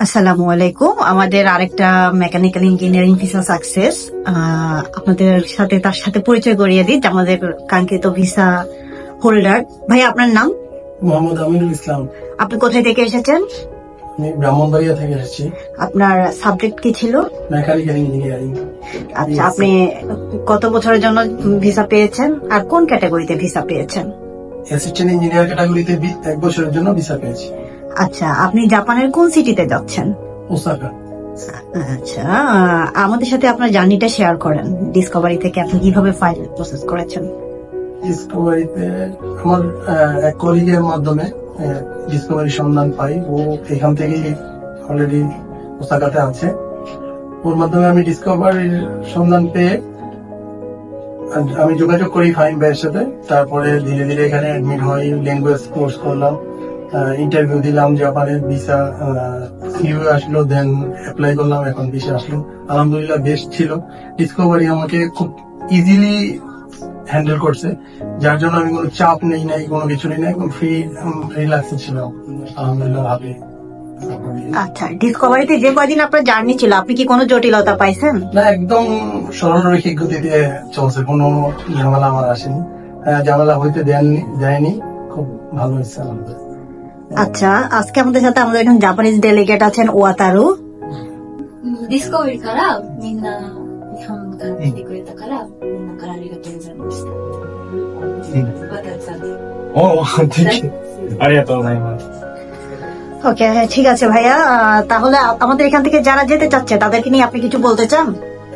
আসসালামু আলাইকুম। আমাদের আরেকটা মেকানিক্যাল ইঞ্জিনিয়ারিং ভিসা সাকসেস আপনাদের সাথে তার সাথে পরিচয় করিয়ে দিই আমাদের কাঙ্ক্ষিত ভিসা হোল্ডার ভাই আপনার নাম? মোহাম্মদ আমিরুল ইসলাম। আপনি কোথায় থেকে এসেছেন? আমি ব্রাহ্মণবাড়িয়া থেকে এসেছি। আপনার সাবজেক্ট কি ছিল? মেকানিক্যাল ইঞ্জিনিয়ারিং আচ্ছা আপনি কত বছরের জন্য ভিসা পেয়েছেন? আর কোন ক্যাটাগরিতে ভিসা পেয়েছেন? অ্যাসিস্ট্যান্ট ইঞ্জিনিয়ার ক্যাটাগরিতে এক বছরের জন্য ভিসা পেয়েছি। আচ্ছা আপনি জাপানের কোন সিটিতে যাচ্ছেন? ওসাকা। আচ্ছা আমাদের সাথে আপনার জার্নিটা শেয়ার করেন। ডিসকভারি থেকে আপনি কীভাবে ফাইল প্রসেস করেছেন? ডিসকভারিতে আমার এক কলিগের মাধ্যমে ডিসকভারি সন্ধান পাই। ও এখান থেকেই অলরেডি ওসাকাতে আছে। ওর মাধ্যমে আমি ডিসকভারির সন্ধান পেয়ে আমি যোগাযোগ করি ফাইন ভাইয়ের সাথে। তারপরে ধীরে ধীরে এখানে অ্যাডমিট হই ল্যাঙ্গুয়েজ কোর্স করলাম। ইন্টারভিউ দিলাম জাপানের ভিসা সিইউ আসলো দেন অ্যাপ্লাই করলাম, এখন ভিসা আসলো। আলহামদুলিল্লাহ বেস্ট ছিল। ডিসকভারি আমাকে খুব ইজিলি হ্যান্ডেল করছে যার জন্য আমি কোনো চাপ নেই নাই কোনো কিছু নেই না একদম ফ্রি রিল্যাক্সে ছিল আলহামদুলিল্লাহ ভাবে আচ্ছা ডিসকভারিতে যে কয়দিন আপনার জার্নি ছিল আপনি কি কোনো জটিলতা পাইছেন? না একদম সরল রৈখিক গতিতে চলছে কোনো ঝামেলা আমার আসেনি। ঝামেলা হইতে দেননি দেয়নি খুব ভালো হয়েছে আলহামদুলিল্লাহ। আচ্ছা আজকে আমাদের সাথে আমাদের একজন জাপানিজ ডেলিগেট আছেন ওয়াতারু। ディスカバリーからみんな日本から来てくれたから、みんなからありがとうございました。またちゃんと。おお、Thank you. ありがとうございます。 ওকে ঠিক আছে ভাইয়া আহ, তাহলে আ- আমাদের এখান থেকে যারা যেতে চাচ্ছে তাদেরকে নিয়ে আপনি কিছু বলতে চান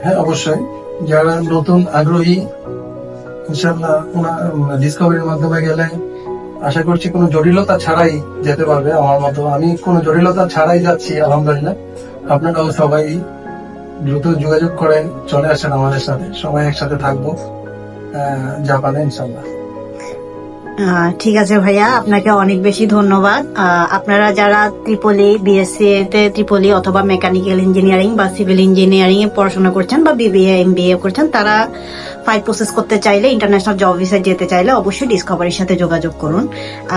হ্যাঁ অবশ্যই যারা নতুন আগ্রহী ইনশাল্লাহ ডিসকভারির মাধ্যমে গেলে আশা করছি কোনো জটিলতা ছাড়াই যেতে পারবে আমার মতো আমি কোনো জটিলতা ছাড়াই যাচ্ছি আলহামদুলিল্লাহ আপনারাও সবাই দ্রুত যোগাযোগ করে চলে আসেন আমাদের সাথে। সবাই একসাথে থাকব। জাপানে ইনশাল্লাহ ঠিক আছে ভাইয়া, আপনাকে অনেক বেশি ধন্যবাদ। আপনারা যারা ত্রিপলি বিএসসি তে ত্রিপলি অথবা মেকানিক্যাল ইঞ্জিনিয়ারিং বা সিভিল ইঞ্জিনিয়ারিং এ পড়াশোনা করছেন বা বিবিএ এমবিএ করছেন, তারা ফাইল প্রসেস করতে চাইলে ইন্টারন্যাশনাল জব ভিসা যেতে চাইলে অবশ্যই ডিসকভারির সাথে যোগাযোগ করুন।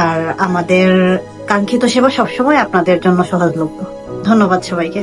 আর আমাদের কাঙ্ক্ষিত সেবা সবসময় আপনাদের জন্য সহজলভ্য। ধন্যবাদ সবাইকে।